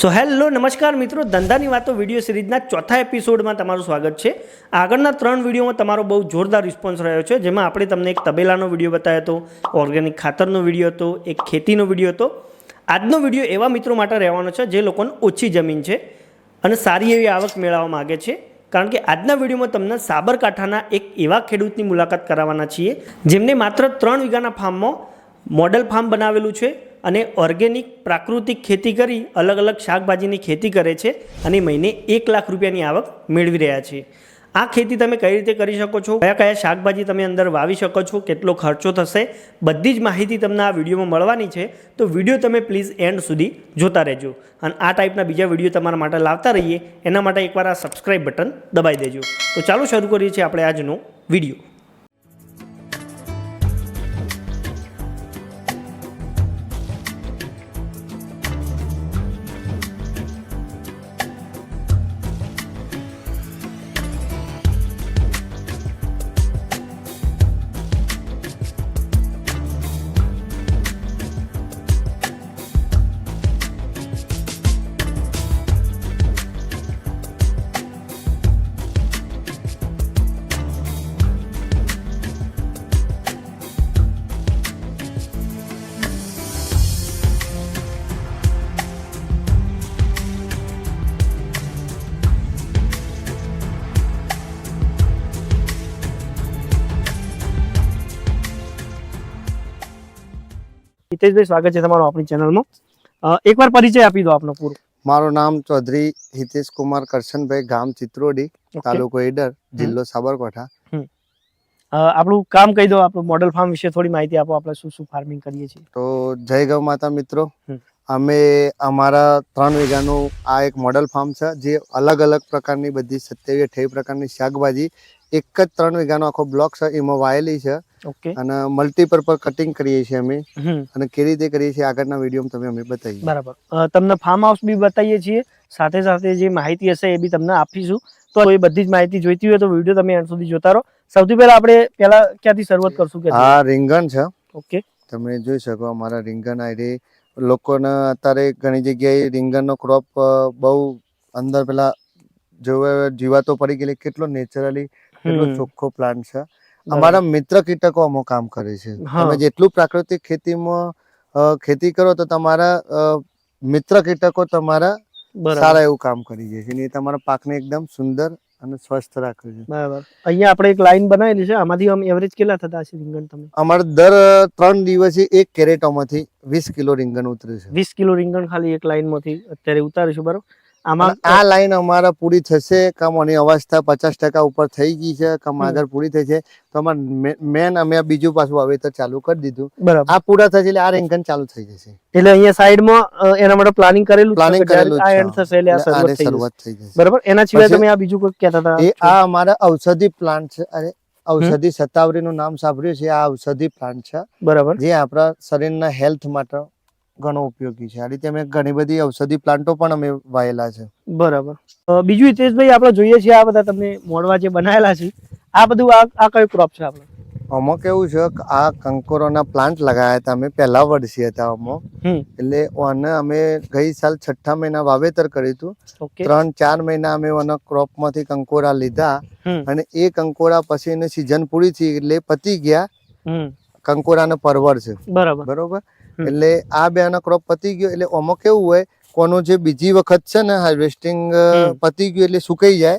So hello નમસ્કાર મિત્રો. ધંધાની વાતો વીડિયો સિરીઝના ચોથા એપિસોડમાં તમારું સ્વાગત છે. આગળના ત્રણ વિડીયોમાં તમારો બહુ જોરદાર રિસ્પોન્સ રહ્યો છે. જેમાં આપણે તમને એક તબેલાનો વીડિયો બતાવ્યો હતો ઓર્ગેનિક ખાતરનો વીડિયો હતો, એક ખેતીનો વીડિયો હતો. આજનો વીડિયો એવા મિત્રો માટે રહેવાનો છે જે લોકોને ઓછી જમીન છે અને સારી એવી આવક મેળવવા માગે છે. કારણ કે આજના વિડીયોમાં તમને સાબરકાંઠાના એક એવા ખેડૂતની મુલાકાત કરાવવાના છીએ, જેમને માત્ર ત્રણ વીઘાના ફાર્મમાં મોડલ ફાર્મ બનાવેલું છે. અને ઓર્ગેનિક પ્રાકૃતિક ખેતી કરી અલગ અલગ શાકભાજીની ખેતી કરે છે અને મહિને એક લાખ રૂપિયાની આવક મેળવી રહ્યા છે. આ ખેતી તમે કઈ રીતે કરી શકો છો? કયા કયા શાકભાજી તમે અંદર વાવી શકો છો? કેટલો ખર્ચો થશે? બધી જ માહિતી તમને આ વિડીયોમાં મળવાની છે. તો વીડિયો તમે પ્લીઝ એન્ડ સુધી જોતા રહેજો. અને આ ટાઈપના બીજા વીડિયો તમારા માટે લાવતા રહીએ. એના માટે એકવાર આ સબસ્ક્રાઈબ બટન દબાઈ દેજો. તો ચાલો શરૂ કરીએ છીએ આપણે આજનો વીડિયો. હિતેશભાઈ સ્વાગત છે તમારું આપણી ચેનલમાં. એકવાર પરિચય આપી દો આપનો પૂરો. મારું નામ ચૌધરી હિતેશ કુમાર કરશનભાઈ ગામ ચિત્રોડી તાલુકો ઈડર જિલ્લો સાબરકાંઠા. આપણું કામ કહી દો આપણું મોડલ ફાર્મ વિશે થોડી માહિતી આપો આપણે શું શું ફાર્મિંગ કરીએ છીએ. તો જય ગૌ માતા મિત્રો. અમે અમારા ત્રણ વીઘાનું આ એક મોડલ ફાર્મ છે જે અલગ અલગ પ્રકારની બધી સત્યાવી અઠ્યાવીસ પ્રકારની શાકભાજી એક જ ત્રણ વીઘાનો આખો બ્લોક છે એમાં વાયેલી છે. ઓકે અને મલ્ટીપર્પઝ કટિંગ કરીએ છીએ અમે. અને કેવી રીતે કરીએ છીએ આગળના વિડીયોમાં તમે અમે બતાવીએ. બરાબર. તમને ફાર્મ હાઉસ બી બતાવીએ છીએ. સાથે સાથે જે માહિતી હશે એ બી તમને આપીશું. તો એ બધી જ માહિતી જોઈતી હોય તો વીડિયો તમે એન્ડ સુધી જોતા રહો. સૌથી પહેલા આપણે પહેલા ક્યાંથી શરૂઆત કરશું કે આ રીંગણ છે. ઓકે તમે જોઈ શકો અમારા રીંગણ રે લોકોને અત્યારે ઘણી જગ્યાએ રીંગણનો ક્રોપ બહુ અંદર પેલા જોવે જીવાતો પડી ગયેલી કેટલો નેચરલી કેટલો ચોખ્ખો પ્લાન્ટ છે. અમારા મિત્ર કીટકો અમો કામ કરે છે. તમે જેટલું પ્રાકૃતિક ખેતીમાં ખેતી કરો તો તમારા મિત્ર કીટકો તમારા સારા એવું કામ કરી જાય છે એ તમારા પાકને એકદમ સુંદર અને સ્વસ્થ રાખે છે. બરાબર. અહીંયા આપણે એક લાઈન બનાવેલી છે આમાંથી આમ એવરેજ કેટલા થતા હશે રીંગણ તમે? અમારે દર ત્રણ દિવસે એક કેરેટોમાંથી વીસ કિલો રીંગણ ઉતરે છે. વીસ કિલો રીંગણ ખાલી એક લાઈનમાંથી અત્યારે ઉતારીશું બરાબર? આમાં આ લાઈન અમારા પૂરી થશે. કામ આની અવસ્થા પચાસ ટકા ઉપર થઈ ગઈ છે. કમ આગળ પૂરી થઈ છે. તો અમારે મેન અમે બીજું પાછું વાવેતર ચાલુ કરી દીધું. બરાબર. આ પૂરા થશે એટલે આ રેન્કન ચાલુ થઈ જશે. એટલે અહીંયા સાઈડમાં એના માટે પ્લાનિંગ કરેલું પ્લાનિંગ કરેલું આ એન્ડ થશે એટલે આ શરૂઆત થઈ જશે. બરાબર? એના સિવાય તમે આ બીજું કોઈ કહેતા હતા? એ આ અમારા ઔષધિ પ્લાન્ટ છે. અરે ઔષધિ સતાવરીનું નામ સાંભળ્યું છે. આ ઔષધિ પ્લાન્ટ છે. બરાબર. જે આપણા શરીરના હેલ્થ માટે ઘણો ઉપયોગી છે. આ રીતે અમે ઘણી બધી ઔષધિ પ્લાન્ટો પણ અમે વાયેલા છે. બરાબર. બીજું હિતેશભાઈ આપણે જોઈએ છીએ આ બધા તમને મોડવા જે બનાવેલા છે આ બધું આ આ કયો ક્રોપ છે આપણે? આમાં કેવું છે કે આ કંકોરોના પ્લાન્ટ લગાયા હતા અમે પહેલા વર્ષે હતા આમાં એટલે આને અમે ગઈ સાલ છઠ્ઠા મહિના વાવેતર કર્યું હતું. ત્રણ ચાર મહિના અમે આના ક્રોપમાંથી કંકોરા લીધા અને એ કંકોરા પછી એની સિઝન પૂરી થઈ એટલે પતી ગયા કંકોરાને પરવર છે. બરાબર. બરોબર. એટલે આ બે આનો ક્રોપ પતી ગયો. એટલે આમાં કેવું હોય કોનો જે બીજી વખત છે ને હાર્વેસ્ટિંગ પતી ગયું એટલે સુકાઈ જાય.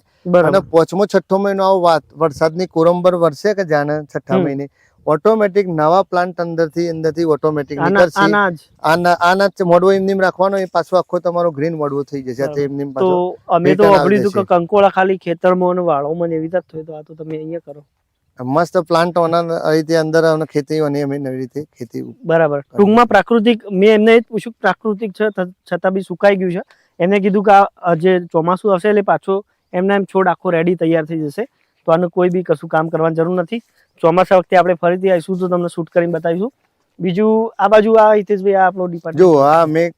અને પોચમો છઠ્ઠો મહિનો આવો વાત વરસાદની કોરંબર વરસે કે જાણે છઠ્ઠા મહિને. ઓટોમેટિક નવા પ્લાન્ટ અંદરથી અંદરથી ઓટોમેટિક આના નીકળશે. આના મોડવો એમ નેમ રાખવાનો એ પાછો આખો તમારો ગ્રીન મોડવો થઈ જશે. તે એમ નેમ તો અમે તો સાંભળ્યું કે કંકોળા ખાલી ખેતરમાં અને વાળોમાં એવી રીતે થયું તો આ તો તમે અહીંયા કરો. મસ્ત પ્લાન્ટ રીતે અંદર અને ખેતી અને અમે નવી રીતે ખેતી બરાબર. ટૂંકમાં પ્રાકૃતિક મેં એમને એ પૂછ્યું પ્રાકૃતિક છે છતાં બી સુકાઈ ગયું છે. એમને કીધું કે આ જે ચોમાસું આવશે એટલે પાછો એમના એમ છોડ આખો રેડી તૈયાર થઈ જશે. તો આનું કોઈ બી કશું કામ કરવાની જરૂર નથી. ચોમાસા વખતે આપણે ફરીથી આવીશું તો તમને શૂટ કરીને બતાવીશું. બીજું આ બાજુ આ હિતેશભાઈ આ આપણો જો આ મેં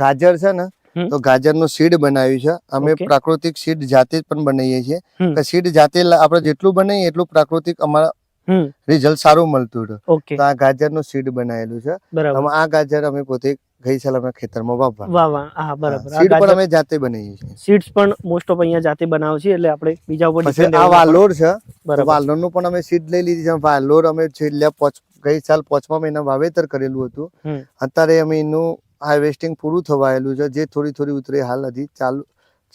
ગાજર છે ને. તો ગાજરનું સીડ બનાવ્યું છે. અમે પ્રાકૃતિક સીડ જાતે જ પણ બનાવીએ છીએ. સીડ જાતે આપણે જેટલું બનાવીએ એટલું પ્રાકૃતિક અમારા રિઝલ્ટ સારું મળતું હતું. તો આ ગાજરનું સીડ બનાવેલું છે. આ ગાજર અમે પોતે ગઈ સાલ અમે ખેતરમાં વાવવા હા બરાબર. સીડ પણ અમે જાતે બનાવીએ છીએ. સીડ્સ પણ મોસ્ટ ઓફ અહીંયા જાતે બનાવે છે એટલે આપણે બીજા ઉપર આ વાલોર છે. વાલોરનું પણ અમે સીડ લઈ લીધી છે. વાલોર અમે છેલ્લા ગઈ સાલ પાંચમા મહિના વાવેતર કરેલું હતું. અત્યારે અમે એનું હાર્વેસ્ટિંગ પૂરું થવાયેલું છે. જે થોડી થોડી ઉતરી હાલ હજી ચાલુ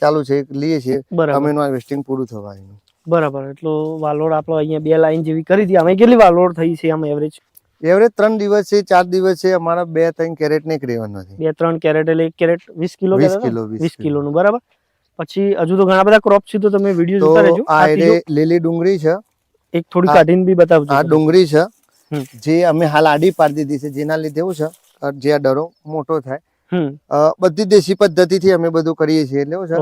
ચાલુ છે લઈએ છીએ. અમેનું હાર્વેસ્ટિંગ પૂરું થવાયેલું. બરાબર. એટલો વાલોડ આપણો અહીંયા બે લાઈન જેવી કરી હતી. અમે કેટલી વાલોડ થઈ છે આમ એવરેજ એવરેજ ત્રણ દિવસ છે ચાર દિવસ છે અમારા બે ત્રણ કેરેટ ને રહેવાનું નથી બે ત્રણ કેરેટ એટલે એક કેરેટ વીસ કિલો વીસ કિલો વીસ કિલોનું બરાબર? પછી હજુ તો ઘણા બધા ક્રોપ છે તો તમે વીડિયો જોતા રહેજો. આ એટલે લીલી ડુંગળી છે. એક થોડી કાઢીને બી બતાવજો. આ ડુંગળી છે જે અમે હાલ આડી પાડી દીધી છે જેના લીધે એવું છે જે ડરો મોટો થાય. બધી દેશી પદ્ધતિથી અમે બધું કરીએ છીએ એટલે સર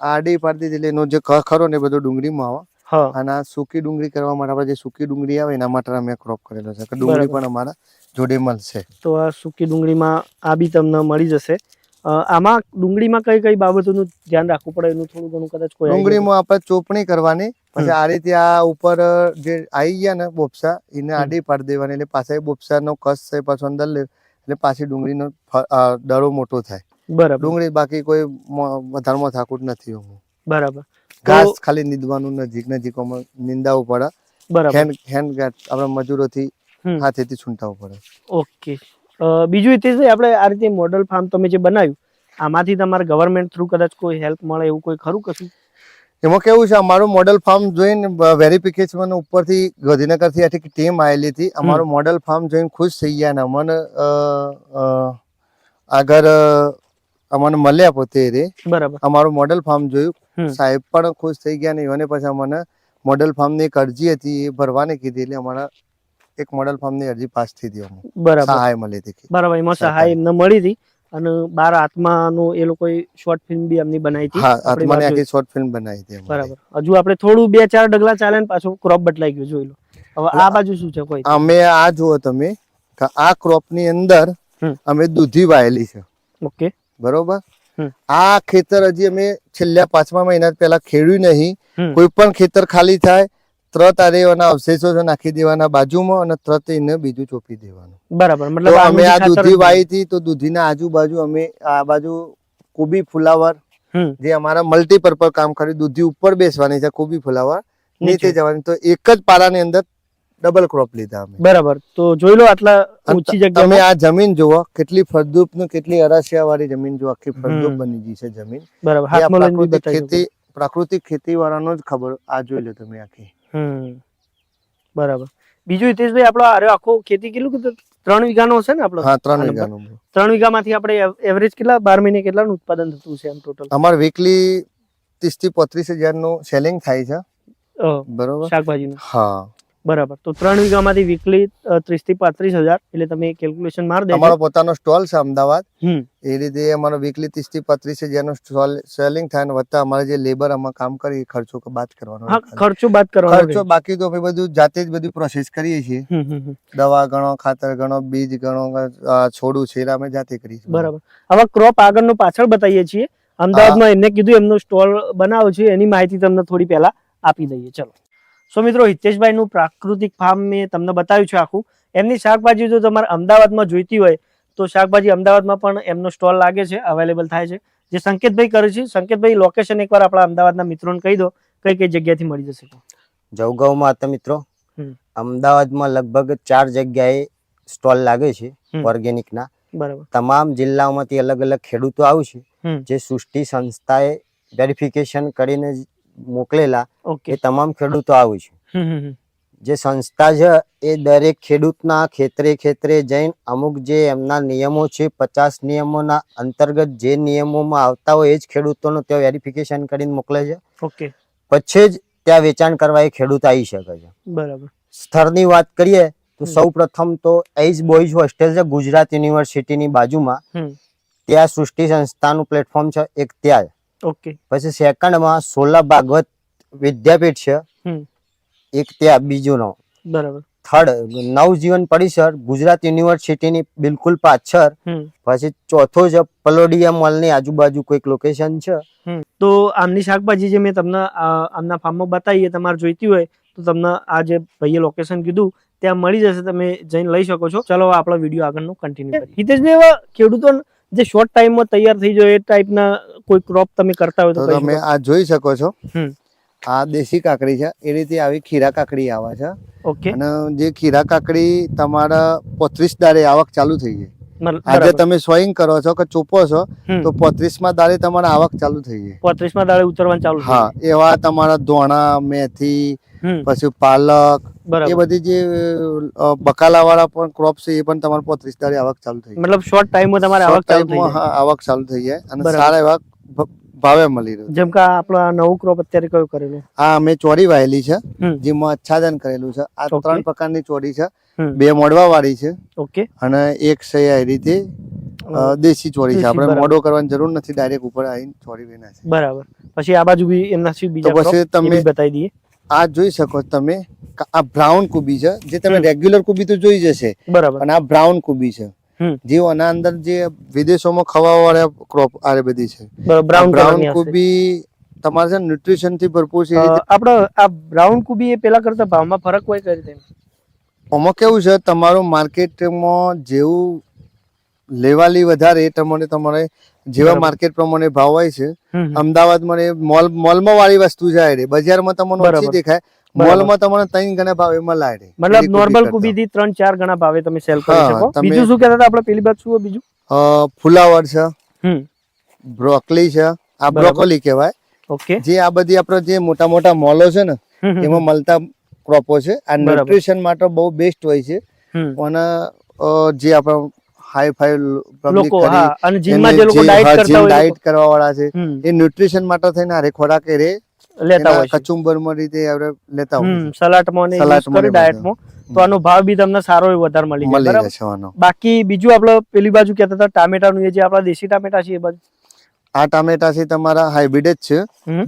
આડી પાડી દીધી એટલે એનો જે ખરો ને બધો ડુંગળીમાં આવે. અને આ સૂકી ડુંગળી કરવા માટે આપણે જે સૂકી ડુંગળી આવે એના માટે અમે ક્રોપ કરેલો છે. કે ડુંગળી પણ અમારા જોડે મળશે. તો આ સૂકી ડુંગળીમાં આ બી તમને મળી જશે. આમાં ડુંગળીમાં કઈ કઈ બાબતોનું ધ્યાન રાખવું પડે? એનું થોડું ઘણું કદાચ કોઈ ડુંગળીમાં આપણે ચોપણી કરવાની પછી આ રીતે આ ઉપર જે આવી ગયા ને બોપસા એને આડી પાડી દેવાની. એટલે પાછા બોપસાનો કસ છે પાછો અંદર લે એટલે પાછી ડુંગળીનો નો દડો મોટો થાય. બરાબર. ડુંગળી બાકી કોઈ વધારમાં થાકુટ નથી હું બરાબર. ઘાસ ખાલી નીંદવાનું નજીક નજીકોમાં નીંદાવું પડે. બરાબર. હેન્ડ હેન્ડ આપણા મજૂરોથી. હાથેથી છૂંટાવું પડે. ઓકે. બીજું હિતેશભાઈ આપણે આ રીતે મોડલ ફાર્મ તમે જે બનાવ્યું આમાંથી તમારે ગવર્મેન્ટ થ્રુ કદાચ કોઈ હેલ્પ મળે એવું કોઈ ખરું કશું? એમાં કેવું છે અમારું મોડલ ફાર્મ જોઈને વેરિફિકેશન ઉપરથી ગાંધીનગરથી આથી ટીમ આવેલી હતી. અમારું મોડલ ફાર્મ જોઈને ખુશ થઈ ગયા ને અમને આગળ અમને મળ્યા પોતે રે બરાબર. અમારું મોડલ ફાર્મ જોયું. સાહેબ પણ ખુશ થઈ ગયા ને એને પછી અમને મોડલ ફાર્મની એક અરજી હતી એ ભરવાની કીધી એટલે અમારા એક મોડલ ફાર્મની અરજી પાસ થઈ હતી બરાબર. સહાય મળી હતી. બરાબર એમાં સહાય એમને મળી હતી. અને બાર આત્માનું એ લોકોએ શોર્ટ ફિલ્મ બી એમની બનાવી હતી. હા આપણી આખી શોર્ટ ફિલ્મ બનાવી હતી બરાબર. હજુ આપણે થોડું બે ચાર ડગલા ચાલે ને પાછું ક્રોપ બદલાઈ ગયું જોઈ લો. હવે આ બાજુ શું છે કોઈ? અમે આ જુઓ તમે કે આ ક્રોપની અંદર અમે દૂધી વાયેલી છે. ઓકે. બરોબર? આ ખેતર હજી અમે છેલ્લા પાંચમા મહિના પહેલા ખેડ્યું નહીં. કોઈ પણ ખેતર ખાલી થાય તરત અવશેષો છે નાખી દેવાના બાજુમાં અને તરત બીજું ચોપી દેવાનું. બરાબર મતલબ અમે આ દૂધી વાઈ હતી તો દૂધીના આજુબાજુ અમે આ બાજુ કોબી ફુલાવર જે અમારા મલ્ટીપર્પઝ કામ કરી દૂધી ઉપર બેસવાની છે કોબી ફુલાવર નીચે. જવાની. તો એક જ પારાની અંદર ડબલ ક્રોપ લીધા અમે. બરાબર તો જોઈ લો આટલા ઊંચી જગ્યા તમે આ જમીન જુઓ કેટલી ફળદ્રુપનું કેટલી અરસિયા વાળી જમીન જુઓ આખી ફળદ્રુપ બની ગઈ છે જમીન. બરાબર પ્રાકૃતિક ખેતી પ્રાકૃતિક ખેતી વાળાનો જ ખબર આ જોઈ લો તમે આખી. હમ. બરાબર. બીજું હિતેશભાઈ આપણો આરે આખો ખેતી કેટલું કીધું? ત્રણ વીઘાનો હશે ને આપણો? હા ત્રણ વીઘાનો. ત્રણ વીઘામાંથી આપણે એવરેજ કેટલા બાર મહિને કેટલાનું ઉત્પાદન થતું છે એમ ટોટલ અમારે વીકલી ત્રીસથી પોત્રીસ હજારનું સેલિંગ થાય છે. બરોબર? શાકભાજીનું. હા. બરાબર. તો ત્રણ વીઘામાંથી વીકલી ત્રીસથી પાંત્રીસ હજાર. એટલે તમે કેલ્ક્યુલેશન માર દે અમારો પોતાનો સ્ટોલ છે અમદાવાદ. એ રીતે અમારો વીકલી ત્રીસથી પત્રીસ હજારનું સ્ટોલ સેલિંગ થાય વત્તા અમારે જે લેબર આમાં કામ કરીએ ખર્ચો બાદ કરવાનો ખર્ચો બાદ કરવાનો ખર્ચો બાકી તો અમે બધું જાતે જ બધું પ્રોસેસ કરીએ છીએ. દવા ગણો ખાતર ગણો બીજ ગણો છોડું છે અમે જાતે કરીએ છીએ. બરાબર. હવે ક્રોપ આગળનો પાછળ બતાવીએ છીએ. અમદાવાદમાં એમને કીધું એમનો સ્ટોલ બનાવ્યો છે. એની માહિતી તમને થોડી પહેલા આપી દઈએ. ચલો. સો મિત્રો હિતેશભાઈનું પ્રાકૃતિક ફાર્મ મેં તમને બતાવ્યું છે આખું. એમની શાકભાજી જો તમારે અમદાવાદમાં જોઈતી હોય તો શાકભાજી અમદાવાદમાં પણ એમનો સ્ટોલ લાગે છે અવેલેબલ થાય છે. જે સંકેતભાઈ કરે છે સંકેતભાઈ લોકેશન એકવાર આપણા અમદાવાદના મિત્રોને કહી દો કઈ કઈ જગ્યાથી મળી જશે જવગાવમાં હતા મિત્રો અમદાવાદમાં લગભગ ચાર જગ્યાએ સ્ટોલ લાગે છે. ઓર્ગેનિકના બરાબર. તમામ જિલ્લાઓમાંથી અલગ અલગ ખેડૂતો આવશે. જે સૃષ્ટિ સંસ્થાએ વેરિફિકેશન કરીને મોકલેલા કે એ તમામ ખેડૂતો આવે છે. જે સંસ્થા છે એ દરેક ખેડૂતના ખેતરે ખેતરે જઈને અમુક જે એમના નિયમો છે પચાસ નિયમોના અંતર્ગત જે નિયમોમાં આવતા હોય એ જ ખેડૂતોનું ત્યાં વેરિફિકેશન કરીને મોકલે છે. ઓકે. પછી જ ત્યાં વેચાણ કરવા એ ખેડૂત આવી શકે છે. બરાબર. સ્થળની વાત કરીએ તો સૌ પ્રથમ તો એજ બોયઝ હોસ્ટેલ છે ગુજરાત યુનિવર્સિટીની બાજુમાં. ત્યાં સૃષ્ટિ સંસ્થાનું પ્લેટફોર્મ છે એક ત્યાં ઓકે. પછી સેકન્ડમાં સોલા ભાગવત વિદ્યાપીઠ છે. એક ત્યાં બીજું નો બરાબર. થર્ડ નવજીવન પરિસર ગુજરાત યુનિવર્સિટીની બિલકુલ પાછળ. પછી ચોથો છે પલોડિયા મોલની આજુબાજુ કોઈક લોકેશન છે. તો આમની શાકભાજી જે મેં તમને આમના ફાર્મમાં બતાવી તમારે જોઈતી હોય તો તમને આ જે ભાઈએ લોકેશન કીધું ત્યાં મળી જશે તમે જઈને લઈ શકો છો. ચલો આપણો વીડિયો આગળનો કન્ટિન્યુ કરીએ. હિતેશભાઈ હવે ખેડૂતો જે શોર્ટ ટાઈમમાં તૈયાર થઈ જાય એ ટાઈપના કોઈ ક્રોપ તમે કરતા હોય તો તમે આ જોઈ શકો છો. આ દેશી કાકડી છે. એ રીતે આવી ખીરા કાકડી આવે છે. ઓકે અને જે ખીરા કાકડી તમારા પોત્રીસ દારે આવક ચાલુ થઈ જાય આજે તમે સોઈંગ કરો છો કે ચોપો છો તો પોત્રીસમાં દાડે તમારા આવક ચાલુ થઈ જાય પોત્રીસમાં દાડે ઉતરવાનું ચાલુ હા એવા તમારા ધોણા મેથી પછી પાલક એ બધી જે બકાલા વાળા પણ ક્રોપ છે એ પણ તમારે પોત્રીસ દાડે આવક ચાલુ થઈ મતલબ શોર્ટ ટાઈમમાં તમારે આવક ચાલુ માં, હા, આવક ચાલુ થઈ જાય અને સારા એવા ભાવે મળી રહ્યું. જેમ કે આપણો આ નવું ક્રોપ અત્યારે કયું કરેલું? આ અમે ચોરી વાયેલી છે. જેમાં આચ્છાદન કરેલું છે. આ ત્રણ પ્રકારની ચોરી છે. બે મોડવા વાળી છે. ઓકે. અને એક છે આ રીતે દેશી ચોરી છે. આપણે મોડો કરવાની જરૂર નથી. ડાયરેક્ટ ઉપર આવીને ચોરી વિના છે. બરાબર. પછી આ બાજુ બી એમના સી બીજા તો પછી તમે- બતાવી દઈએ. આ જોઈ શકો તમે આ બ્રાઉન કુબી છે જે તમે રેગ્યુલર કુબી તો જોઈ જશે બરાબર. અને આ બ્રાઉન કુબી છે. જે આના અંદર જે વિદેશોમાં ખવા વાળા ક્રોપ આ બધી છે. બ્રાઉન બ્રાઉન કુબી તમારે ન્યુટ્રિશનથી ભરપૂર છે આપણો આ બ્રાઉન કુબી એ પેલા કરતા ભાવમાં ફરક હોય કઈ રીતે? આમાં કેવું છે? તમારું માર્કેટમાં જેવું લેવાલી વધારે એ પ્રમાણે તમારે જેવા માર્કેટ પ્રમાણે ભાવ હોય છે. અમદાવાદમાં એ મોલ મોલમાં વાળી વસ્તુ આ રે. બજારમાં તમને ઓછી દેખાય. મોલમાં તમને ત્રણ ગણા ભાવે મળે રે. મતલબ નોર્મલ કુબી થી ત્રણ ચાર ગણા ભાવે તમે સેલ કરી શકો. બીજું શું કહેતા હતા આપણે? પેલી બાજુ શું બીજું? ફુલાવર છે. બ્રોકલી છે. આ બ્રોકોલી કહેવાય. ઓકે. જે આ બધી આપણે જે મોટા મોટા મોલો છે ને એમાં મળતા ક્રોપો છે. આ ન્યુટ્રિશન માટે બહુ બેસ્ટ હોય છે. અને જે આપણે હાઈ ફાઈ પબ્લિક અને જીમમાં જે લોકો ડાયટ કરતા હોય ડાયટ કરવા વાળા છે એ ન્યુટ્રિશન માટે થઈને હારે ખોરાક રે લેતા હોય કચુંબરમાં રીતે આપણે લેતા હોય સલાડમાં ને ડાયટમાં તો આનો ભાવ બી તમને સારો એવો વધારે મળી જાય બરાબર? બાકી બીજું આપણે પેલી બાજુ કહેતા હતા ટામેટાનું એ જે આપણા દેશી ટામેટા છે એ બાજુ આ ટામેટા છે તમારા હાઇબ્રિડ જ છે.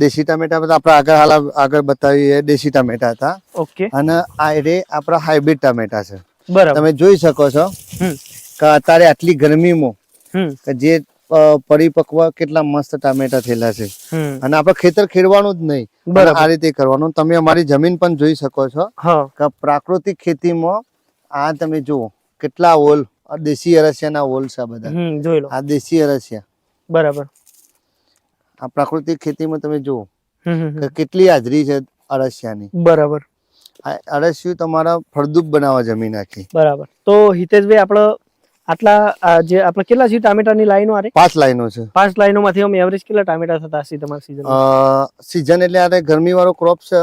દેશી ટામેટા બધા આપણે આગળ હાલ આગળ બતાવીએ દેશી ટામેટા હતા. ઓકે. અને આ રે આપણા હાઇબ્રિડ ટામેટા છે. બરાબર. તમે જોઈ શકો છો કે અત્યારે આટલી ગરમીમાં જે પરિપક્વ કેટલા મસ્ત ટામેટા થયેલા છે. અને આપણે ખેતર ખેડવાનું જ નહીં. આ રીતે કરવાનું. તમે અમારી જમીન પણ જોઈ શકો છો કે પ્રાકૃતિક ખેતીમાં આ તમે જુઓ કેટલા ઓલ દેશી દેશી અરસિયાના ઓલ છે આ બધા. જોઈ લો. આ દેશી અરસિયા. બરાબર. આ પ્રાકૃતિક ખેતીમાં તમે જુઓ કેટલી હાજરી છે અળસિયાની. બરાબર. અળસિયું તમારા ફળદ્રુપ બનાવવા જમીન આખી બરાબર. તો હિતેશભાઈ આપણે આટલા જે આપણે કેટલા છે ટામેટાની લાઈનો આરે? પાંચ લાઈનો છે. પાંચ લાઈનોમાંથી અમે એવરેજ કેટલા ટામેટા થતા હશે તમારી સીઝન સીઝન એટલે આ ગરમી વાળો ક્રોપ છે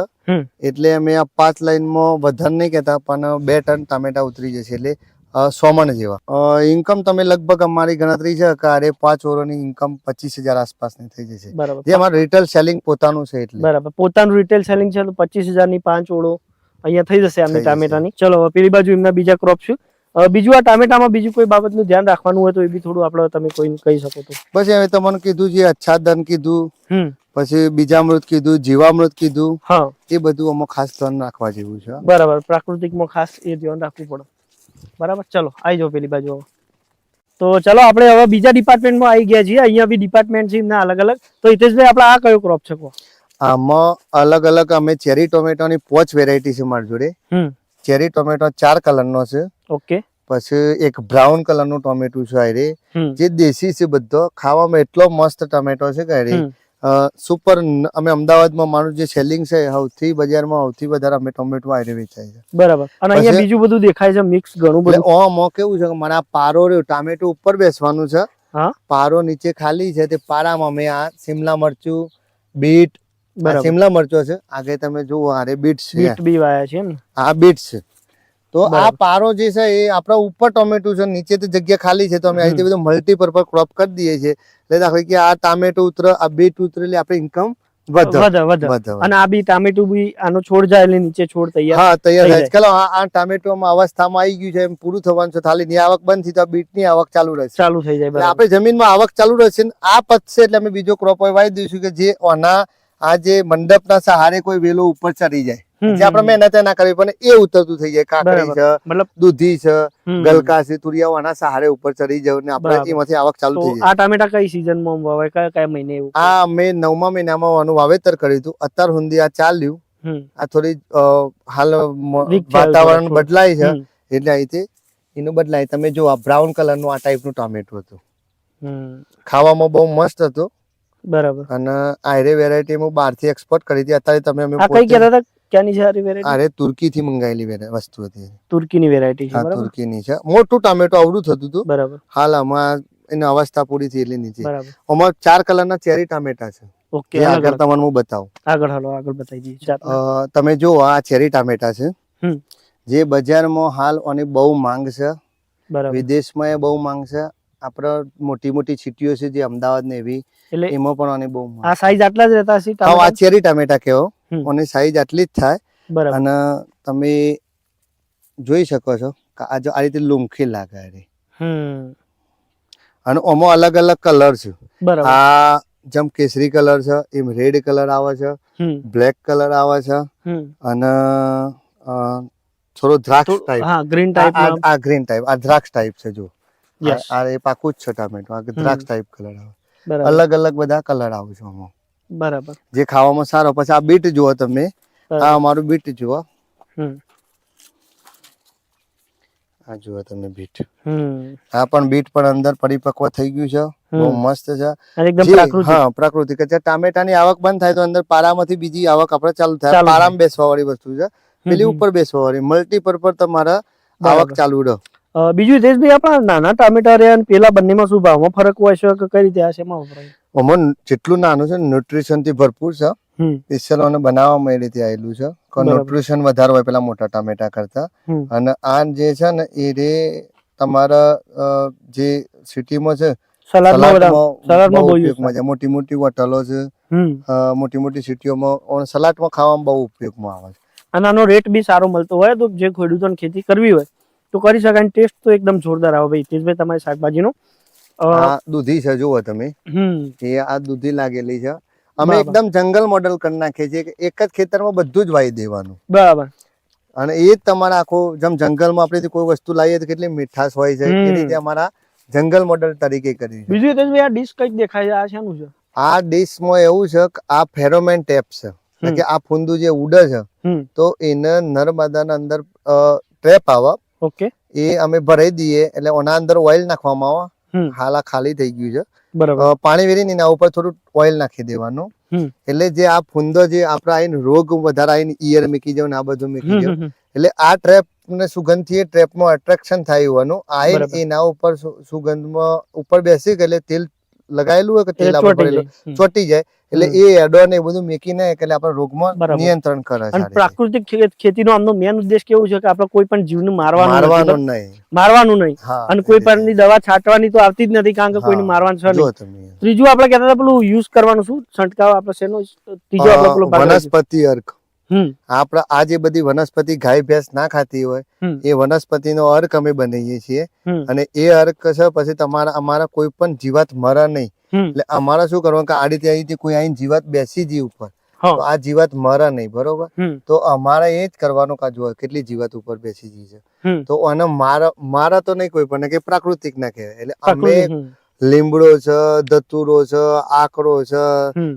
એટલે અમે આ પાંચ લાઈનમાં વધારે નહીં કહેતા પણ બે ટન ટામેટા ઉતરી જશે. એટલે અ, સો મણ જેવા ઇન્કમ તમે લગભગ અમારી ગણતરી છે કે અરે પાંચ ઓરોની ઇન્કમ પચીસ હજાર આસપાસની થઈ જશે. બરાબર. જે અમારું રિટેલ સેલિંગ પોતાનું છે એટલે. બરાબર. પોતાનું રિટેલ સેલિંગ છે તો પચીસ હજારની પાંચ ઓળો અહીંયા થઈ જશે આમની ટામેટાની. ચલો પેલી બાજુ એમના બીજા ક્રોપ છે બીજું આ ટામેટામાં બીજું કોઈ બાબતનું ધ્યાન રાખવાનું હોય તો એ બી થોડું આપણે તમે કોઈ કહી શકો તો. પછી હવે તમને કીધું જે અચ્છાદન કીધું પછી પછી બીજામૃત કીધું જીવામૃત કીધું હા. એ બધું આમાં ખાસ ધ્યાન રાખવા જેવું છે. બરાબર. પ્રાકૃતિકમાં ખાસ એ ધ્યાન રાખવું પડે. બરાબર? ચલો આવી જાઓ પેલી બાજુ તો ચલો આપણે હવે બીજા ડિપાર્ટમેન્ટમાં આવી ગયા છીએ. અહીંયા બી ડિપાર્ટમેન્ટ છે એમના અલગ અલગ. તો હિતેશભાઈ આપણે આ કયો ક્રોપ છે આમાં અલગ અલગ અમે ચેરી ટોમેટોની પોચ વેરાયટી છે મારી જોડે. ચેરી ટોમેટો ચાર કલરનો છે. ઓકે. પછી એક બ્રાઉન કલરનું ટોમેટું છે આ રે જે દેશી છે બધો. ખાવામાં એટલો મસ્ત ટમેટો છે કે રે. સુપર અમે અમદાવાદમાં મારું જે સેલિંગ છે સૌથી બજારમાં સૌથી વધારે અમે ટોમેટો આરે વેચાય છે. બરાબર. અને અહીંયા બીજું બધું દેખાય છે મિક્સ ઘણું બધું. ઓમાં કેવું છે કે મારા પારો રહ્યો ટામેટો ઉપર બેસવાનું છે. પારો નીચે ખાલી છે તે પારામાં મેં આ સિમલા મરચું બીટ સિમલા મરચો છે. આગળ તમે જુઓ આરે બીટ છે. બીટ બી વાયા છે આ બીટ છે. તો આ પારો જે છે એ આપણા ઉપર ટોમેટો છે નીચે તો જગ્યા ખાલી છે તો અમે આ રીતે બધું મલ્ટીપર્પઝ ક્રોપ કરી દઈએ છીએ. એટલે દાખલા કે આ ટામેટો ઉતરે આ બીટ ઉતરે એટલે આપણે ઇન્કમ વધે. વધે અને આ બી ટામેટું બી આનો છોડ જાય એટલે નીચે છોડ તૈયાર હા તૈયાર થાય. છે. આ આ ટામેટોમાં અવસ્થામાં આવી ગયું છે એમ પૂરું થવાનું છે. ખાલી ની આવક બંધ થઈ તો બીટની આવક ચાલુ રહેશે. ચાલુ થઈ જાય આપણે જમીનમાં આવક ચાલુ રહેશે આ પતશે એટલે અમે બીજો ક્રોપ વાવી દઈશું કે જે ઓના આ જે મંડપના સહારે કોઈ વેલો ઉપર ચડી જાય. જે આપણે મહેનત ના કરવી પણ એ ઉતરતું થઈ જાય. કાકડી છે મતલબ દૂધી છે ગલકા છે તુરિયા આના સહારે ઉપર ચડી જાવ ને આપણે એમાંથી આવક ચાલુ થઈ જાય. આ ટામેટા કઈ સીઝનમાં વવાય કયા કયા મહિને એવું? આ અમે નવમા મહિનામાં આનું વાવેતર કર્યું હતું. અત્યાર સુધી આ ચાલ્યું. આ થોડી હાલ મ- વાતાવરણ બદલાય છે. એટલે આ રીતે એનું બદલાય. તમે જો આ બ્રાઉન કલરનું આ ટાઈપનું ટામેટું હતું. ખાવામાં બહુ મસ્ત હતું. બરાબર. અને આયરે વેરાયટી હું બહારથી એક્સપોર્ટ કરી હતી. અત્યારે તમે અમે કઈ કહેતા હતા? ક્યાંની છે આ વેરાયટી અરે તુર્કીથી મંગાયેલી વેરા- વસ્તુ હતી. તુર્કીની વેરાયટી છે બરાબર? તુર્કી ની છે. મોટું ટામેટો આવડું થતું હતું. બરાબર. હાલ આમાં એની અવસ્થા પૂરી થઈ એટલી નીચે. ચાર કલર ચાર કલરના ચેરી ટામેટા છે. ઓકે આગળ. તમને હું બતાવું. આગળ હાલો આગળ બતાવી દઈએ તમે જો આ ચેરી ટામેટા છે. જે બજારમાં હાલ આની બહુ માંગ છે. બરાબર. વિદેશમાં એ બહુ માંગ છે. આપણે મોટી મોટી સિટીઓ છે જે અમદાવાદ ને એવી એમાં પણ આની બહુ આ સાઈઝ આટલા જ રહેતા છે આ ચેરી ટામેટા કહેવો આની સાઈઝ આટલી જ થાય. અને તમે જોઈ શકો છો કે આ જો આ રીતે લુંખી લાગે અને ઓમાં અલગ અલગ કલર છે. આ જેમ કેસરી કલર છે એમ રેડ કલર આવે છે બ્લેક કલર આવે છે અને થોડો દ્રાક્ષ ટાઈપ હા ગ્રીન ટાઈપ આ ગ્રીન ટાઈપ આ દ્રાક્ષ ટાઈપ છે જો. આ એ પાકું જ છે ટામેટો. આ દ્રાક્ષ ટાઈપ કલર આવે. અલગ અલગ બધા કલર આવે છે આમાં બરાબર. જે ખાવામાં સારો. પછી આ બીટ જુઓ તમે. આ અમારું બીટ જુઓ. આ જુઓ તમે બીટ. આ પણ બીટ પણ અંદર પરિપક્વ થઈ ગયું છે. બહુ મસ્ત છે. હા પ્રાકૃતિક. છે ટામેટાની આવક બંધ થાય તો અંદર પારામાંથી બીજી આવક આપણે ચાલુ થાય. પારામાં બેસવા વાળી વસ્તુ છે. પેલી. ઉપર બેસવા વાળી મલ્ટીપર્પઝ તમારા આવક ચાલુ રહે. બીજું હિતેશભાઈ આપણા નાના ટામેટા રહ્યા પેલા બંનેમાં શું ભાવમાં ફરક હોય છે કે કઈ રીતે આ શેમાં વપરાય? આમાં જેટલું નાનું છે ન્યુટ્રિશનથી ભરપૂર છે. સ્પેશિયલ અને બનાવવામાં એ રીતે આવેલું છે. કે ન્યુટ્રિશન વધારે હોય પેલા મોટા ટામેટા કરતા. અને આ જે છે ને એ રે તમારા જે સિટીમાં છે મોટી મોટી હોટલો છે. મોટી મોટી સિટીઓમાં સલાડમાં ખાવામાં બહુ ઉપયોગમાં આવે છે. અને આનો રેટ બી સારો મળતો હોય. તો જે ખેડૂતોને ખેતી કરવી હોય તો કરી શકાય. ટેસ્ટ તો એકદમ જોરદાર આવે. ભાઈ તેજભાઈ તમારી શાકભાજીનો આ દૂધી છે જુઓ તમે. એ આ દૂધી લાગેલી છે. અમે એકદમ જંગલ મોડલ કરી નાખીએ છીએ કે એક જ ખેતરમાં બધું જ વાવી દેવાનું. બરાબર. અને એ જ તમારા આખો જેમ જંગલમાં આપણે કોઈ વસ્તુ લાવીએ તો કેટલી મીઠાશ હોય છે એ રીતે અમારા જંગલ મોડલ તરીકે કરી બીજું તો આ ડીશ કંઈક દેખાય છે આ શેનું છે? આ ડીશમાં એવું છે કે આ ફેરોમેન ટેપ છે. કે આ ફૂંદું જે ઉડે છે તો એને નર્મદાના અંદર ટ્રેપ આવે. ઓકે. એ અમે ભરાઈ દઈએ એટલે ઓના અંદર ઓઇલ નાખવામાં આવે. હાલ આ ખાલી થઈ ગયું છે. બરાબર. પાણી વેરીને એના ઉપર થોડું ઓઇલ નાખી દેવાનું. એટલે જે આ ફૂંદો જે આપણા આઈને રોગ વધારે આઈને ઈયર મીકી જાવ ને આ બધું મૂકી હમ. એટલે આ ટ્રેપ ને સુગંધથી એ ટ્રેપમાં અટ્રેક્શન થાય હોવાનું આઈને એના ઉપર સુગંધ સુગંધમાં ઉપર બેસી એટલે તેલ લગાયેલું હોય કે તેલ આપણે ભરેલું ચોટી જાય. એટલે એ એડો ને એ બધું મેકીને એટલે આપણે રોગમાં નિયંત્રણ કરે છે. પ્રાકૃતિક ખેતીનો આમનો મેન ઉદ્દેશ કેવું છે કે આપણે કોઈ પણ જીવને મારવાનું. મારવાનું નહીં. મારવાનું નહીં. અને કોઈ પણ દવા છાંટવાની તો આવતી જ નથી કારણ કે કોઈને મારવાનું છે નહીં. ત્રીજું આપણે કહેતા હતા પેલું યુઝ કરવાનું શું? છંટકાવ આપણે શેનો ત્રીજો આપણે પેલો. વનસ્પતિ અર્ક. આપણા આ જે બધી વનસ્પતિ ગાય ભેંસ ના ખાતી હોય એ વનસ્પતિ નો અર્ક અમે બનાવીએ છીએ. અને એ અર્ક છે પછી તમારા અમારા કોઈ પણ જીવાત મરે નહીં. એટલે અમારે શું કરવાનું કે આ રીતે આ કોઈ અહીં જીવાત બેસી જી ઉપર તો આ જીવાત મરે નહીં બરોબર? તો અમારે એ જ કરવાનું કે હોય કેટલી જીવાત ઉપર બેસી જી છે. તો અને મારા મારા તો નહીં કોઈ પણ કે પ્રાકૃતિક ના કહેવાય. એટલે અમે લીમડો છે ધતુરો છે આકરો છે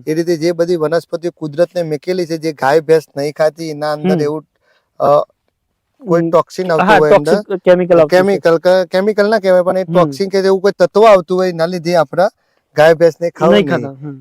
એ રીતે જે બધી વનસ્પતિ કુદરતને મેકેલી છે જે ગાય ભેંસ નહીં ખાતી એના અંદર એવું કોઈ ટોક્સિન આવતું હોય અંદર. કેમિકલ કેમિકલ કેમિકલ ના કહેવાય પણ એ ટોક્સિન કે એવું કોઈ તત્વ આવતું હોય એના લીધે આપણા ગાય ભેંસ ને ખાવ.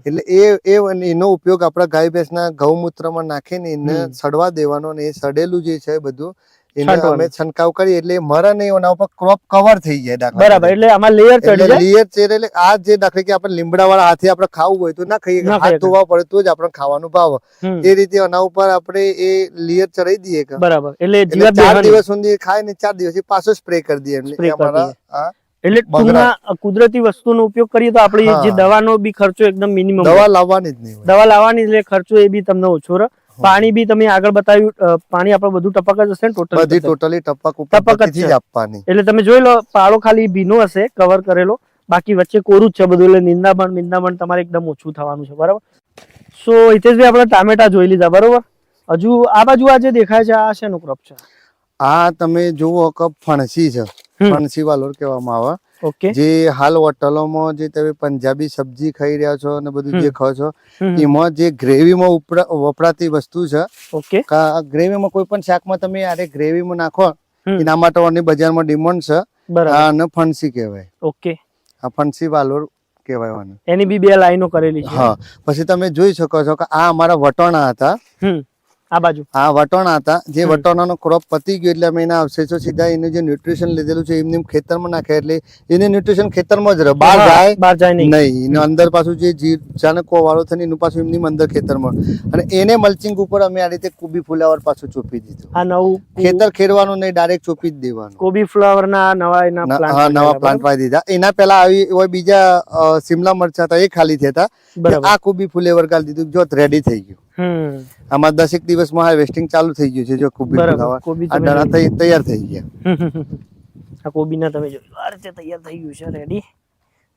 એટલે એ એ એનો ઉપયોગ આપણા ગાય ભેંસના ગૌમૂત્રમાં નાખીને એને સડવા દેવાનો અને એ સડેલું જે છે બધું એને અમે છંટકાવ કરીએ એટલે મરે નહીં એના ઉપર ક્રોપ કવર થઈ જાય દાખલા બરાબર એટલે આમાં લેયર ચડી જાય? લેયર ચડે એટલે આ જે દાખલા કે આપણે લીમડા વાળા હાથે આપણે ખાવું હોય તો ના ખાઈએ હાથ ધોવા પડે તો જ આપણે ખાવાનું ભાવ. એ રીતે એના ઉપર આપણે એ લેયર ચડાઈ દઈએ કે. બરાબર એટલે ચાર દિવસ સુધી ખાય ને ચાર દિવસ પાછો સ્પ્રે કરી દઈએ એટલે Spray એ કરી અમારા એટલે ટૂંકમાં કુદરતી વસ્તુનો ઉપયોગ કરીએ તો આપણે જે દવાનો બી ખર્ચો એકદમ મિનિમમ દવા લાવવાની જ નહીં દવા લાવવાની એટલે ખર્ચો એ બી તમને ઓછો રહે. પાણી બી તમે આગળ બતાવ્યું પાણી આપણે બધું ટપક જ હશે ને બધી ટોટલી ટપક ટપક જ. આપવાની. એટલે તમે જોઈ લો પાળો ખાલી ભીનો હશે કવર કરેલો. બાકી વચ્ચે કોરું જ છે બધું એટલે નિંદામણ નિંદામણ તમારે એકદમ ઓછું થવાનું છે બરાબર? સો હિતેશભાઈ આપણે ટામેટા જોઈ લીધા બરોબર? હજુ આ બાજુ આ જે દેખાય છે આ શેનો ક્રોપ છે? આ તમે જુઓ કે ફણસી છે. ફણસી વાલોર કહેવામાં આવે. ઓકે. જે હાલ હોટલોમાં જે તમે પંજાબી સબ્જી ખાઈ રહ્યા છો અને બધું જે ખાવ છો એમાં જે ગ્રેવીમાં વપરાતી વસ્તુ છે ઓકે. ગ્રેવીમાં કોઈ પણ શાકમાં તમે આરે ગ્રેવીમાં નાખો એના માટે ઓની બજારમાં ડિમાન્ડ છે અને ફણસી કહેવાય. ઓકે. આ ફણસી વાલોર કહેવાય એની બી બે લાઈનો કરેલી છે. હા. પછી તમે જોઈ શકો છો કે આ અમારા વટોણા હતા. આ બાજુ. હા વટોણા હતા. જે વટોણાનો ક્રોપ પતી ગયો એટલે અમે એના અવશેષો સીધા એનું જે ન્યુટ્રિશન લીધેલું છે એમને ખેતરમાં નાખે એટલે એને ન્યુટ્રિશન ખેતરમાં જ રહે. બહાર જાય બહાર જાય નહીં. એનો અંદર પાછું જે ચાણકો વાળો થઈને એનું પાછું એમની અંદર ખેતરમાં. અને એને મલ્ચિંગ ઉપર અમે આ રીતે કોબી ફુલાવર પાછું ચોપી દીધું. આ નવું ખેતર ખેડવાનું નહીં ડાયરેક્ટ ચોપી જ દેવાનું. કોબી ફ્લાવર ના નવા એના હા નવા પ્લાન્ટ પાડી દીધા. એના પહેલા આવી હોય બીજા સિમલા શિમલા મરચા હતા એ ખાલી થયા હતા. આ કોબી ફુલેવર કાઢી દીધું જો રેડી થઈ ગયું. આમાં દસેક દિવસમાં હાર્વેસ્ટિંગ ચાલુ થઈ ગયું છે જો કુબી કોબી આ દાણા તૈયાર થઈ ગયા. આ કોબી ના તમે આ રીતે તૈયાર થઈ ગયું છે રેડી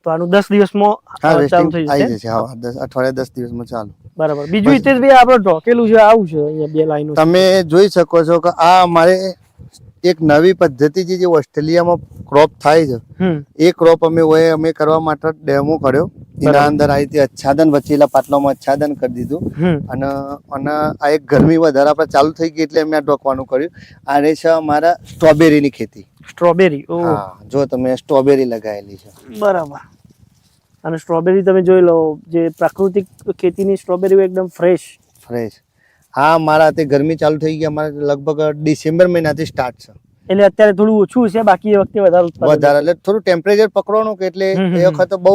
તો આનું દસ દિવસમાં ચાલુ થઈ જશે. હા દસ અઠવાડિયા દસ દિવસમાં ચાલુ. બરાબર. બીજું હિતેશભાઈ આપણે ઢોકેલું છે આવું છે અહીંયા બે લાઈનો તમે જોઈ શકો છો કે આ અમારે એક નવી પદ્ધતિ જે ઓસ્ટ્રેલિયામાં ક્રોપ થાય છે. એ ક્રોપ અમે હોય અમે કરવા માટે ડેમો કર્યો. એના અંદર આ રીતે આચ્છાદન વચ્ચેલા પાટલામાં આચ્છાદન કરી દીધું. અને અને આ એક ગરમી વધારે આપણે ચાલુ થઈ ગઈ એટલે અમે આ ડોકવાનું કર્યું. આ રહે છે અમારા સ્ટ્રોબેરીની ખેતી. સ્ટ્રોબેરી ઓ હા જો તમે સ્ટ્રોબેરી લગાવેલી છે. બરાબર. અને સ્ટ્રોબેરી તમે જોઈ લો જે પ્રાકૃતિક ખેતીની સ્ટ્રોબેરી એકદમ ફ્રેશ ફ્રેશ હા મારા તે ગરમી ચાલુ થઈ ગઈ અમારે લગભગ ડિસેમ્બર મહિનાથી સ્ટાર્ટ છે. એટલે અત્યારે થોડું ઓછું છે બાકી એ વખતે વધારે વધારે એટલે થોડું ટેમ્પરેચર પકડવાનું કે એટલે એ વખત બહુ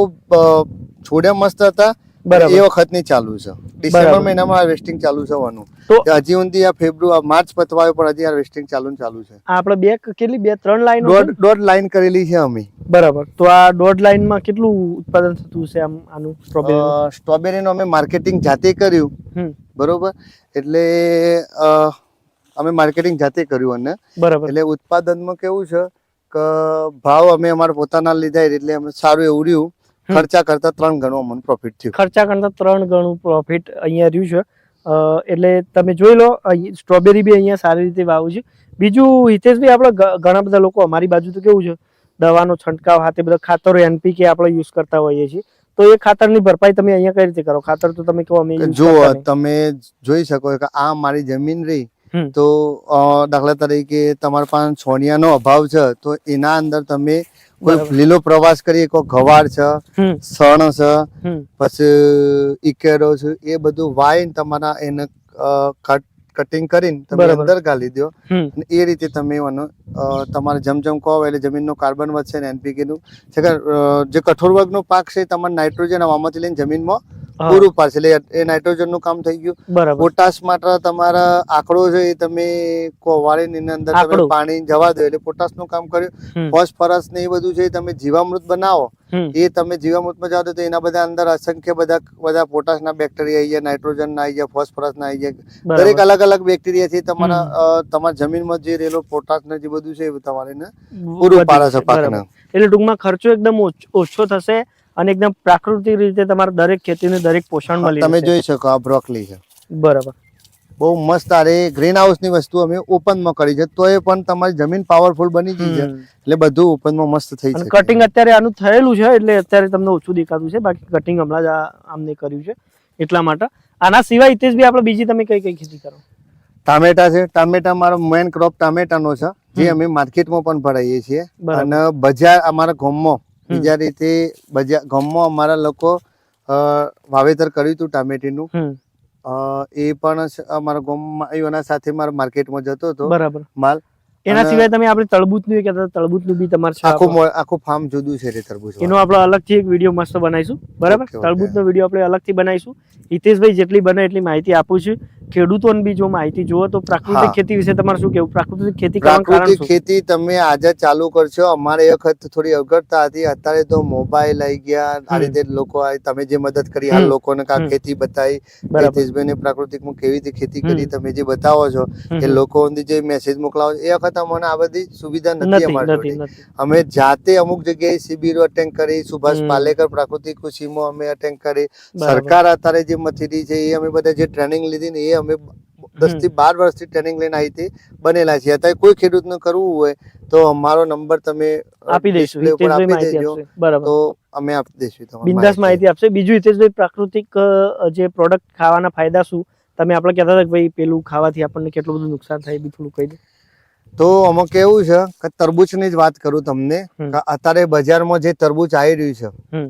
છોડ્યા મસ્ત હતા. બરાબર. એ વખતની ચાલુ છે. ડિસેમ્બર મહિનામાં વેસ્ટિંગ ચાલુ થવાનું. તો- કે હજી સુધી આ ફેબ્રુઆરી માર્ચ પતવાયો પણ હજી આ વેસ્ટિંગ ચાલુ ચાલુ છે. આપણે બે કેટલી બે ત્રણ લાઈન દોઢ દોઢ લાઈન કરેલી છે અમે. બરાબર. તો આ દોઢ લાઈનમાં કેટલું ઉત્પાદન થતું છે આમ આનું સ્ટ્રોબેરી સ્ટ્રોબેરીનું અમે માર્કેટિંગ જાતે કર્યું. બરોબર? એટલે અમે માર્કેટિંગ જાતે કર્યું અને બરાબર. એટલે ઉત્પાદનમાં કેવું છે કે ભાવ અમે અમારા પોતાના લીધા એટલે અમે સારું એવું રહ્યું. ખર્ચા કરતા ત્રણ ગણું અમને પ્રોફિટ થયું. ખર્ચા કરતા ત્રણ ગણું પ્રોફિટ અહીંયા રહ્યું છે. એટલે તમે જોઈ લો સ્ટ્રોબેરી બી અહીંયા સારી રીતે વાવું છે. બીજું હિતેશભાઈ આપણે ઘણા બધા લોકો અમારી બાજુ તો કેવું છે દવાનો છંટકાવ હાથે બધા ખાતરો એનપીકે આપણે યુઝ કરતા હોઈએ છીએ. તો એ ખાતરની ભરપાઈ તમે અહીંયા કઈ રીતે કરો? ખાતર તો તમે કહો અમે જો તમે જોઈ શકો કે આ મારી જમીન રહી. તો દાખલા તરીકે તમારા પાસે છોણિયાનો અભાવ છે તો એના અંદર તમે કોઈ લીલો પ્રવાસ કરીએ કોઈ ગવાર છે સણ છે પછી ઇકેરો છે એ બધું વાઈન તમારા એને કટિંગ કરીને તમે અંદર ગાલી દો. અને એ રીતે તમે એનો તમારે જેમ જેમ કહો એટલે જમીનનું કાર્બન વધશે ને એનપીકે નું. છે જે કઠોર વર્ગનો પાક છે તમારે નાઇટ્રોજન હવામાંથી લઈને જમીનમાં પૂરું પાડશે. એટલે એ નાઇટ્રોજનનું કામ થઈ ગયું. બરાબર. પોટાશ માટે તમારા આંકડો છે એ તમે વાળીને અંદર તમે પાણી જવા દો. એટલે પોટાશનું કામ કર્યું. ફોસ્ફરસ ને એ બધું છે તમે જીવામૃત બનાવો. એ તમે જીવામૃતમાં જાઓ તો એના બધા અંદર અસંખ્ય બધા બધા પોટાશના બેક્ટેરિયા આવી ગયા નાઇટ્રોજન ના આવી ગયા ફોસ્ફરસ ના આવી ગયા દરેક અલગ અલગ બેક્ટેરિયા છે. તમારા તમારા જમીનમાં જે રહેલો પોટાશ ને જે બધું છે એ તમારે પૂરું પાડે છે પાકને. એટલે ટૂંકમાં ખર્ચો એકદમ ઓછો થશે. અને એકદમ પ્રાકૃતિક રીતે તમારે દરેક ખેતીને દરેક પોષણ મળી તમે જોઈ શકો આ બ્રોકલી છે. બરાબર. બહુ મસ્ત આરે ગ્રીન હાઉસની વસ્તુ અમે ઓપનમાં કરી છે. તો એ પણ તમારી જમીન પાવરફુલ બની ગઈ છે. એટલે બધું ઓપનમાં મસ્ત થઈ છે કટિંગ અત્યારે આનું થયેલું છે એટલે અત્યારે તમને ઓછું દેખાતું છે. બાકી કટિંગ હમણાં જ આમને કર્યું છે એટલા માટે. આના સિવાય હિતેશભાઈ આપણે બીજી તમે કઈ કઈ ખેતી કરો? ટામેટા છે. ટામેટા મારો મેઇન ક્રોપ ટામેટાનો છે જે અમે માર્કેટમાં પણ ભરાઈએ છીએ. અને બજાર અમારા ગામમાં. બીજા રીતે બજાર ગામમાં અમારા લોકો વાવેતર કર્યું હતું ટામેટીનું. એ પણ અમારા ગામમાં એના સાથે મારા માર્કેટમાં જતો હતો. બરાબર. માલ એના સિવાય તમે આપણે તળબૂચનું કહેતા હતા, તળબૂચનું બી તમારે આખું. આખું ફાર્મ જુદું છે રે તરબૂચ એનો આપણે અલગથી એક વીડિયો મસ્ત બનાવીશું. બરાબર. તળબૂચનો વીડિયો આપણે અલગથી બનાવીશું. હિતેશભાઈ જેટલી બને એટલી માહિતી આપું છું. ખેડૂતોને બી જો માહિતી જુઓ તો પ્રાકૃતિક ખેતી વિશે તમારે શું કેવું પ્રાકૃતિક ખેતી પ્રાકૃતિક ખેતી તમે આજે ચાલુ કરશો અમારે એક વખત થોડી અગરતા હતી. અત્યારે તો મોબાઈલ આવી ગયા આ રીતે લોકો તમે જે મદદ કરી આ લોકોને કા ખેતી બતાવી હિતેશભાઈને પ્રાકૃતિકમાં કેવી રીતે ખેતી કરી તમે જે બતાવો છો એ. લોકો જે મેસેજ મોકલાવો એ વખત અમને આ બધી સુવિધા નથી અમારી અમે જાતે અમુક જગ્યાએ શિબિરો અટેન્ડ કરી સુભાષ પાલેકર પ્રાકૃતિક કૃષિમાં અમે અટેન્ડ કરી. સરકાર અત્યારે જે મથીરી છે એ અમે બધા જે ટ્રેનિંગ લીધી ને એ અમે દસથી બાર વર્ષથી ટ્રેનિંગ લઈને આવી હતી બનેલા છીએ. અત્યારે કોઈ ખેડૂતને કરવું હોય તો અમારો નંબર તમે આપી દઈશું. આપી દેજો. બરાબર. તો અમે આપી દઈશું બિંદાસ માહિતી. આપશે. બીજું હિતેશભાઈ પ્રાકૃતિક જે પ્રોડક્ટ ખાવાના ફાયદા શું? તમે આપણે કહેતા હતા કે ભાઈ પેલું ખાવાથી આપણને કેટલું બધું નુકસાન થાય બી થોડું કહી દો. તો આમાં કેવું છે કે તરબૂચની જ વાત કરું તમને અત્યારે બજારમાં જે તરબૂચ આવી રહ્યું છે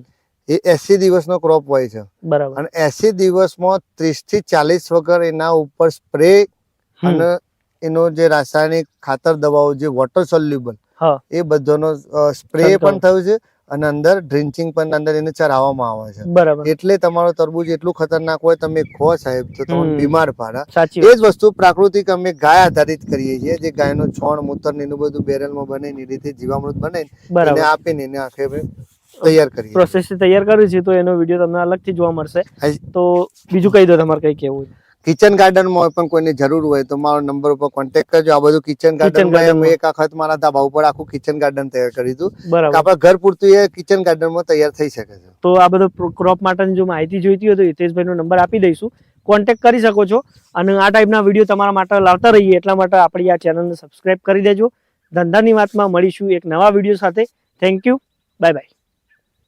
એ એસી દિવસનો ક્રોપ હોય છે. બરાબર. અને એસી દિવસમાં ત્રીસથી ચાલીસ વગર એના ઉપર સ્પ્રે અને એનો જે રાસાયણિક ખાતર દવાઓ જે વોટર સોલ્યુબલ એ બધાનો સ્પ્રે પણ થયું છે અને અંદર ડ્રિન્ચિંગ પણ અંદર એને ચરાવવામાં આવે છે. બરાબર. એટલે તમારો તરબૂચ એટલું ખતરનાક હોય તમે ખો સાહેબ તો તમને બીમાર પાડા. એ જ વસ્તુ પ્રાકૃતિક અમે ગાય આધારિત કરીએ છીએ જે ગાયનો છોણ મૂતર ને એનું બધું બેરલમાં બને એ રીતે જીવામૃત બને એને આપીને એને આખે તૈયાર કરીએ. પ્રોસેસ તૈયાર કર્યું છે તો એનો વીડિયો તમને અલગથી જોવા મળશે. તો બીજું કહી દો તમારે કઈ કેવું હોય. કિચન ગાર્ડનમાં પણ કોઈને જરૂર હોય તો મારો નંબર ઉપર કોન્ટેક્ટ કરજો. આ બધું કિચન ગાર્ડન એક આખત મારા ધાબા ઉપર આખું કિચન ગાર્ડન તૈયાર કરી દીધું. બરાબર. આપણા ઘર પૂરતું એ કિચન ગાર્ડનમાં તૈયાર થઈ શકે છે. તો આ બધું ક્રોપ માટેની જો માહિતી જોઈતી હોય તો હિતેશભાઈનો નંબર આપી દઈશું. કોન્ટેક્ટ કરી શકો છો. અને આ ટાઈપના વીડિયો તમારા માટે લાવતા રહીએ. એટલા માટે આપણી આ ચેનલને સબસ્ક્રાઇબ કરી દેજો. ધંધાની વાતમાં મળીશું એક નવા વીડિયો સાથે. Thank you bye bye